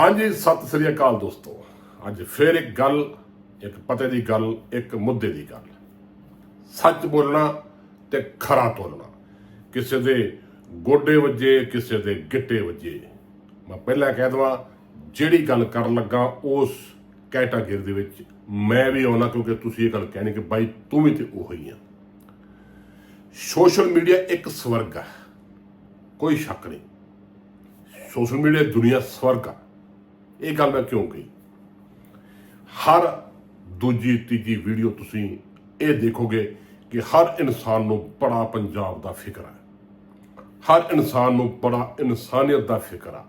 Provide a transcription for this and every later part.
ਹਾਂਜੀ, ਸਤਿ ਸ੍ਰੀ ਅਕਾਲ ਦੋਸਤੋ। ਅੱਜ ਫੇਰ ਇੱਕ ਗੱਲ, ਇੱਕ ਪਤੇ ਦੀ ਗੱਲ, ਇੱਕ ਮੁੱਦੇ ਦੀ ਗੱਲ। ਸੱਚ ਬੋਲਣਾ ਤੇ ਖਰਾ ਤੋਲਣਾ। ਕਿਸੇ ਦੇ ਗੋਡੇ ਵੱਜੇ, ਕਿਸੇ ਦੇ ਗਿੱਟੇ ਵੱਜੇ। ਮੈਂ ਪਹਿਲਾਂ ਕਹਿ ਦਵਾਂ, ਜਿਹੜੀ ਗੱਲ ਕਰਨ ਲੱਗਾ ਉਸ ਕੈਟਾਗਰੀ ਦੇ ਵਿੱਚ ਮੈਂ ਵੀ ਆਉਣਾ, ਕਿਉਂਕਿ ਤੁਸੀਂ ਇਹ ਗੱਲ ਕਹਿਣੀ ਕਿ ਬਾਈ ਤੂੰ ਵੀ ਤੇ ਉਹੀ ਆ। ਸੋਸ਼ਲ ਮੀਡੀਆ ਇੱਕ ਸਵਰਗ ਹੈ ਕੋਈ ਸ਼ੱਕ ਨਹੀਂ। ਸੋਸ਼ਲ ਮੀਡੀਆ ਦੁਨੀਆ ਸਵਰਗ ਆ। ਇਹ ਗੱਲ ਮੈਂ ਕਿਉਂ ਕਹੀ? ਹਰ ਦੂਜੀ ਤੀਜੀ ਵੀਡੀਓ ਤੁਸੀਂ ਇਹ ਦੇਖੋਗੇ ਕਿ ਹਰ ਇਨਸਾਨ ਨੂੰ ਬੜਾ ਪੰਜਾਬ ਦਾ ਫਿਕਰ ਹੈ। ਹਰ ਇਨਸਾਨ ਨੂੰ ਬੜਾ ਇਨਸਾਨੀਅਤ ਦਾ ਫਿਕਰ ਆ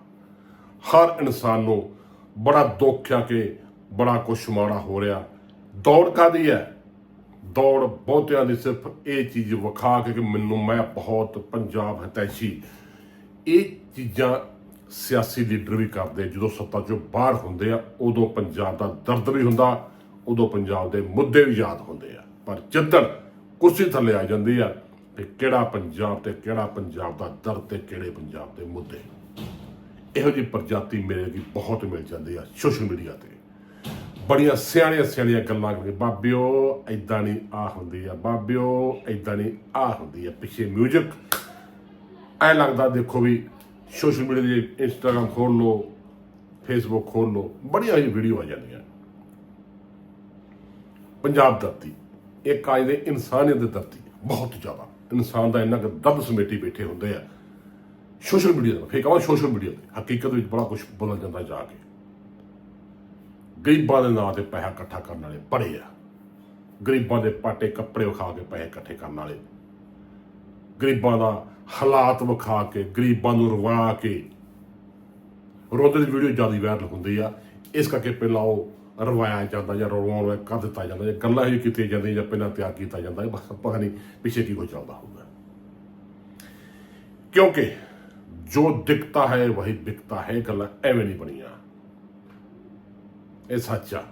ਹਰ ਇਨਸਾਨ ਨੂੰ ਬੜਾ ਦੁੱਖ ਆ ਕਿ ਬੜਾ ਕੁਛ ਮਾੜਾ ਹੋ ਰਿਹਾ। ਦੌੜ ਕਾਦੀ ਹੈ? ਦੌੜ ਬਹੁਤਿਆਂ ਦੀ ਸਿਰਫ ਇਹ ਚੀਜ਼ ਵਿਖਾ ਕੇ ਕਿ ਮੈਨੂੰ, ਮੈਂ ਬਹੁਤ ਪੰਜਾਬ ਹਤੈਸ਼ੀ। ਇਹ ਚੀਜ਼ਾਂ ਸਿਆਸੀ ਲੀਡਰ ਵੀ ਕਰਦੇ। ਜਦੋਂ ਸੱਤਾ ਚੋਂ ਬਾਹਰ ਹੁੰਦੇ ਆ, ਉਦੋਂ ਪੰਜਾਬ ਦਾ ਦਰਦ ਵੀ ਹੁੰਦਾ, ਉਦੋਂ ਪੰਜਾਬ ਦੇ ਮੁੱਦੇ ਵੀ ਯਾਦ ਹੁੰਦੇ ਆ। ਪਰ ਜਿੱਦਣ ਕੁਰਸੀ ਥੱਲੇ ਆ ਜਾਂਦੀ ਆ ਤੇ ਕਿਹੜਾ ਪੰਜਾਬ ਤੇ ਕਿਹੜਾ ਪੰਜਾਬ ਦਾ ਦਰਦ ਤੇ ਕਿਹੜੇ ਪੰਜਾਬ ਦੇ ਮੁੱਦੇ। ਇਹੋ ਜਿਹੀ ਪ੍ਰਜਾਤੀ ਮੇਰੇ ਦੀ ਬਹੁਤ ਮਿਲ ਜਾਂਦੀ ਆ ਸੋਸ਼ਲ ਮੀਡੀਆ ਤੇ। ਬੜੀਆਂ ਸਿਆਣੀਆਂ ਸਿਆਣੀਆਂ ਗੱਲਾਂ ਕਰਕੇ, ਬਾਬਿਓ ਐਦਾਂ ਨਹੀਂ ਆ ਹੁੰਦੀ ਆ, ਬਾਬਿਓ ਐਦਾਂ ਨਹੀਂ ਆ ਹੁੰਦੀ ਆ। ਪਿੱਛੇ 뮤직 ਐ ਲੱਗਦਾ ਦੇਖੋ ਵੀ ਸੋਸ਼ਲ ਮੀਡੀਆ ਦੇ ਇੰਸਟਾਗ੍ਰam ਖੋਲ ਲਓ ਫੇਸਬੁੱਕ ਖੋਲ ਲਓ ਬੜੀਆਂ ਹੀ ਵੀਡੀਓ ਆ ਜਾਂਦੀਆਂ। ਪੰਜਾਬ ਧਰਤੀ, ਇੱਕ ਅੱਜ ਦੇ ਇਨਸਾਨੀਅਤ ਦੀ ਧਰਤੀ, ਬਹੁਤ ਜ਼ਿਆਦਾ। ਇਨਸਾਨ ਦਾ ਇੰਨਾ ਕੁ ਦਬ ਸਮੇਟੀ ਬੈਠੇ ਹੁੰਦੇ ਆ। ਸੋਸ਼ਲ ਮੀਡੀਆ ਦਾ, ਫੇਰ ਕਹਾਂ ਸੋਸ਼ਲ ਮੀਡੀਆ ਤੇ। ਹਕੀਕਤ ਵਿੱਚ ਬੜਾ ਕੁਝ ਬੋਲਣ ਜਾਂਦਾ ਜਾ ਕੇ। ਗਰੀਬਾਂ ਦੇ ਨਾਂ ਤੇ ਪੈਸਾ ਇਕੱਠਾ ਕਰਨ ਵਾਲੇ ਬੜੇ ਆ। ਗਰੀਬਾਂ ਦੇ ਪਾਟੇ ਕੱਪੜੇ ਵਿਖਾ ਕੇ ਪੈਸੇ ਇਕੱਠੇ ਕਰਨ ਵਾਲੇ ਗਰੀਬਾਂ ਦਾ ਹਾਲਾਤ ਵਿਖਾ ਕੇ, ਗਰੀਬਾਂ ਨੂੰ ਰਵਾ ਕੇ। ਰੋਂਦੇ ਦੀ ਵੀਡੀਓ ਜ਼ਿਆਦਾ ਵਾਇਰਲ ਹੁੰਦੀ ਆ। ਇਸ ਕਰਕੇ ਪਹਿਲਾਂ ਉਹ ਰਵਾਇਆ ਜਾਂਦਾ ਜਾਂ ਰਵਾਉਣ ਕਰ ਦਿੱਤਾ ਜਾਂਦਾ ਜਾਂ ਗੱਲਾਂ ਹੀ ਕੀਤੀਆਂ ਜਾਂਦੀਆਂ ਜਾਂ ਪਹਿਲਾਂ ਤਿਆਰ ਕੀਤਾ ਜਾਂਦਾ। ਬਸ ਪਤਾ ਨਹੀਂ ਪਿੱਛੇ ਕੀ ਕੁਝ ਚੱਲਦਾ ਹੁੰਦਾ। ਕਿਉਂਕਿ ਜੋ ਦਿਖਤਾ ਹੈ, ਵਹੀ ਬਿਕਤਾ ਹੈ ਗੱਲਾਂ ਐਵੇਂ ਨਹੀਂ ਬਣੀਆਂ। ਇਹ ਸੱਚ ਆ।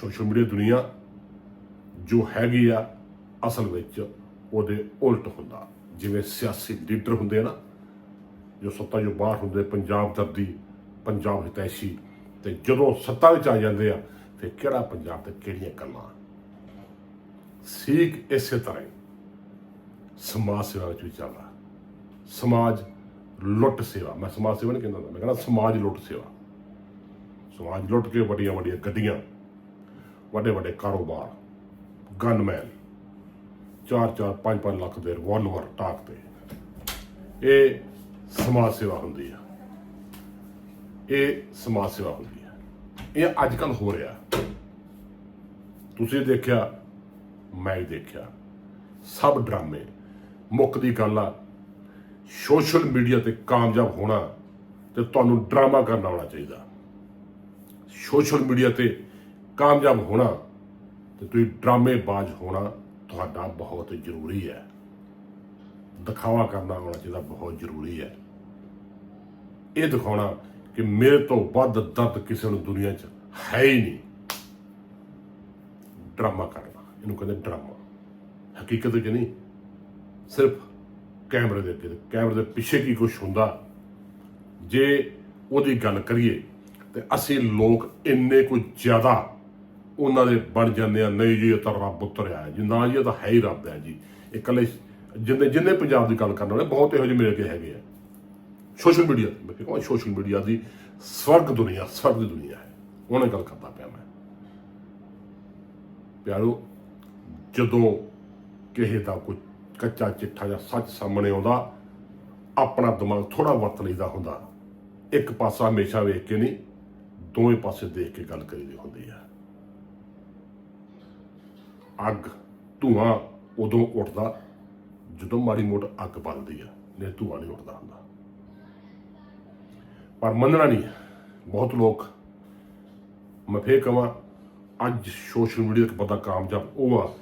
ਸੋਸ਼ਲ ਮੀਡੀਆ ਦੁਨੀਆ ਜੋ ਹੈਗੀ ਆ, ਅਸਲ ਵਿੱਚ ਉਹਦੇ ਉਲਟ ਹੁੰਦਾ। ਜਿਵੇਂ ਸਿਆਸੀ ਲੀਡਰ ਹੁੰਦੇ ਆ ਨਾ ਜੋ ਸੱਤਾ ਜੋ ਬਾਹਰ ਹੁੰਦੇ ਪੰਜਾਬ ਦਰਦੀ ਪੰਜਾਬ ਹਿਤੈਸ਼ੀ ਤੇ ਜਦੋਂ ਸੱਤਾ ਵਿੱਚ ਆ ਜਾਂਦੇ ਆ ਫਿਰ ਕਿਹੜਾ ਪੰਜਾਬ ਤੇ ਕਿਹੜੀਆਂ ਗੱਲਾਂ? ਸੀਖ ਇਸੇ ਤਰ੍ਹਾਂ ਹੀ। ਸਮਾਜ ਸੇਵਾ ਵਿੱਚ ਵੀ ਚੱਲਦਾ। ਸਮਾਜ ਲੁੱਟ ਸੇਵਾ। ਮੈਂ ਸਮਾਜ ਸੇਵਾ ਨਹੀਂ ਕਹਿੰਦਾ ਹੁੰਦਾ, ਮੈਂ ਕਹਿੰਦਾ ਸਮਾਜ ਲੁੱਟ ਸੇਵਾ। ਸਮਾਜ ਲੁੱਟ ਕੇ ਵੱਡੀਆਂ ਵੱਡੀਆਂ ਗੱਡੀਆਂ ਵੱਡੇ ਵੱਡੇ ਕਾਰੋਬਾਰ ਗਨਮੈਨ 4-4 5-5 ਲੱਖ ਦੇ ਰਿਵਾਲਵਰ ਟਾਕ ਤੇ। ਇਹ ਸਮਾਜ ਸੇਵਾ ਹੁੰਦੀ ਆ। ਇਹ ਸਮਾਜ ਸੇਵਾ ਹੁੰਦੀ ਆ। ਇਹ ਅੱਜ ਕੱਲ ਹੋ ਰਿਹਾ। ਤੁਸੀਂ ਦੇਖਿਆ, ਮੈਂ ਵੀ ਦੇਖਿਆ। ਸਭ ਡਰਾਮੇ। ਮੁੱਕ ਦੀ ਗੱਲ ਆ, ਸੋਸ਼ਲ ਮੀਡੀਆ ਤੇ ਕਾਮਯਾਬ ਹੋਣਾ ਤੇ ਤੁਹਾਨੂੰ ਡਰਾਮਾ ਕਰਨਾ ਆਉਣਾ ਚਾਹੀਦਾ। ਸੋਸ਼ਲ ਮੀਡੀਆ ਤੇ ਕਾਮਯਾਬ ਹੋਣਾ ਤੇ ਤੁਸੀਂ ਡਰਾਮੇਬਾਜ਼ ਹੋਣਾ। ਤੁਹਾਡਾ ਬਹੁਤ ਜ਼ਰੂਰੀ ਹੈ। ਦਿਖਾਵਾ ਕਰਨਾ ਆਉਣਾ ਚਾਹੀਦਾ ਬਹੁਤ ਜ਼ਰੂਰੀ ਹੈ। ਇਹ ਦਿਖਾਉਣਾ ਕਿ ਮੇਰੇ ਤੋਂ ਵੱਧ ਦਰਦ ਕਿਸੇ ਨੂੰ ਦੁਨੀਆ 'ਚ ਹੈ ਹੀ ਨਹੀਂ। ਡਰਾਮਾ ਕਰਨਾ, ਇਹਨੂੰ ਕਹਿੰਦੇ ਡਰਾਮਾ। ਹਕੀਕਤ ਵਿੱਚ ਨਹੀਂ? ਸਿਰਫ ਕੈਮਰੇ ਦੇ ਅੱਗੇ, ਕੈਮਰੇ ਦੇ ਪਿੱਛੇ ਕੀ ਕੁਝ ਹੁੰਦਾ? ਜੇ ਉਹਦੀ ਗੱਲ ਕਰੀਏ, ਤੇ ਅਸੀਂ ਲੋਕ ਇੰਨੇ ਕੁ ਜ਼ਿਆਦਾ ਉਹਨਾਂ ਦੇ ਬਣ ਜਾਂਦੇ ਆ, ਨਹੀਂ ਜੀ, ਇਹ ਤਾਂ ਰੱਬ ਉਤਰਿਆ ਜੀ। ਨਾ ਜੀ, ਇਹ ਤਾਂ ਹੈ ਹੀ ਰੱਬ ਹੈ ਜੀ। ਇਹ ਇਕੱਲੇ ਜਿੰਨੇ ਜਿੰਨੇ ਪੰਜਾਬ ਦੀ ਗੱਲ ਕਰਨ ਵਾਲੇ, ਬਹੁਤ ਇਹੋ ਜਿਹੇ ਮੇਰੇ ਅੱਗੇ ਹੈਗੇ ਆ। ਸੋਸ਼ਲ ਮੀਡੀਆ ਮੈਂ ਕਹਿੰਦਾ ਸੋਸ਼ਲ ਮੀਡੀਆ ਦੀ ਸਵਰਗ ਦੁਨੀਆ, ਸਵਰਗ ਦੀ ਦੁਨੀਆ ਹੈ। ਉਹਨੇ ਗੱਲ ਕਰਦਾ ਪਿਆ ਮੈਂ। ਪਿਆਰੋ, ਜਦੋਂ ਕਿਸੇ ਦਾ ਕੋਈ ਕੱਚਾ ਚਿੱਠਾ ਜਾਂ ਸੱਚ ਸਾਹਮਣੇ ਆਉਂਦਾ, ਆਪਣਾ ਦਿਮਾਗ ਥੋੜਾ ਵਰਤ ਲਈਦਾ ਹੁੰਦਾ। ਇੱਕ ਪਾਸਾ ਹਮੇਸ਼ਾ ਵੇਖ ਕੇ ਨਹੀਂ, ਦੋਵੇਂ ਪਾਸੇ ਦੇਖ ਕੇ ਗੱਲ ਕਰੀਦੀ ਹੁੰਦੀ ਆ। ਅੱਗ, ਧੂਆਂ ਉਦੋਂ ਉੱਠਦਾ ਜਦੋਂ ਮਾੜੀ ਮੋਟ ਅੱਗ ਬਲਦੀ ਆ, ਨਹੀਂ ਧੂਆਂ ਨਹੀਂ ਉੱਠਦਾ ਹੁੰਦਾ। ਪਰ ਮੰਨਣਾ ਨਹੀਂ ਬਹੁਤ ਲੋਕ, ਮੈਂ ਫੇਰ ਕਹਾਂ, ਅੱਜ ਸੋਸ਼ਲ ਮੀਡੀਆ ਤੇ ਪਤਾ ਕਾਮਯਾਬ ਉਹ ਆ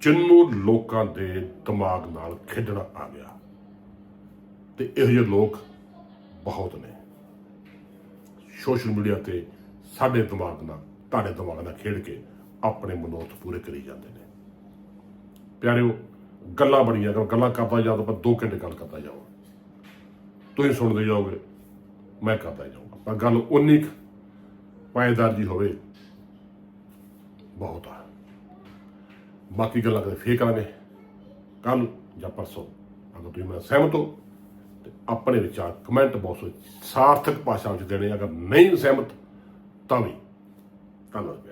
ਜਿੰਨੂੰ ਲੋਕਾਂ ਦੇ ਦਿਮਾਗ ਨਾਲ ਖੇਡਣਾ ਆ ਗਿਆ। ਤੇ ਇਹੋ ਜਿਹੇ ਲੋਕ ਬਹੁਤ ਨੇ। ਸੋਸ਼ਲ ਮੀਡੀਆ ਤੇ ਸਾਡੇ ਦਿਮਾਗ ਨਾਲ, ਤੁਹਾਡੇ ਦਿਮਾਗ ਨਾਲ ਖੇਡ ਕੇ ਆਪਣੇ ਮਨੋਰਥ ਪੂਰੇ ਕਰੀ ਜਾਂਦੇ ਨੇ। ਪਿਆਰਿਓ, ਗੱਲਾਂ ਬੜੀਆਂ, ਅਗਰ ਗੱਲਾਂ ਕਰਦਾ ਜਾ ਤਾਂ ਆਪਾਂ 2 ਘੰਟੇ ਗੱਲ ਕਰਦਾ ਜਾਓ। ਤੁਸੀਂ ਸੁਣਦੇ ਜਾਓਗੇ, ਮੈਂ ਕਰਦਾ ਜਾਊਂਗਾ। ਪਰ ਗੱਲ ਉਨੀ ਕੁ ਪਾਇਦਾਰ ਜੀ ਹੋਵੇ, ਬਹੁਤ ਆ। ਬਾਕੀ ਗੱਲਾਂ ਕਦੇ ਫੇਰ ਕਰਾਂਗੇ। ਕੱਲ ਜਾਂ ਪਰਸੋਂ, ਅਗਰ ਤੁਸੀਂ ਮੇਰੇ ਸਹਿਮਤ ਹੋ, ਤੇ ਆਪਣੇ ਵਿਚਾਰ ਕਮੈਂਟ ਬਾਕਸ ਵਿੱਚ ਸਾਰਥਕ ਭਾਸ਼ਾ ਵਿੱਚ ਦੇਣੇ ਅਗਰ ਨਹੀਂ ਸਹਿਮਤ, ਤਾਂ ਵੀ ਧੰਨਵਾਦ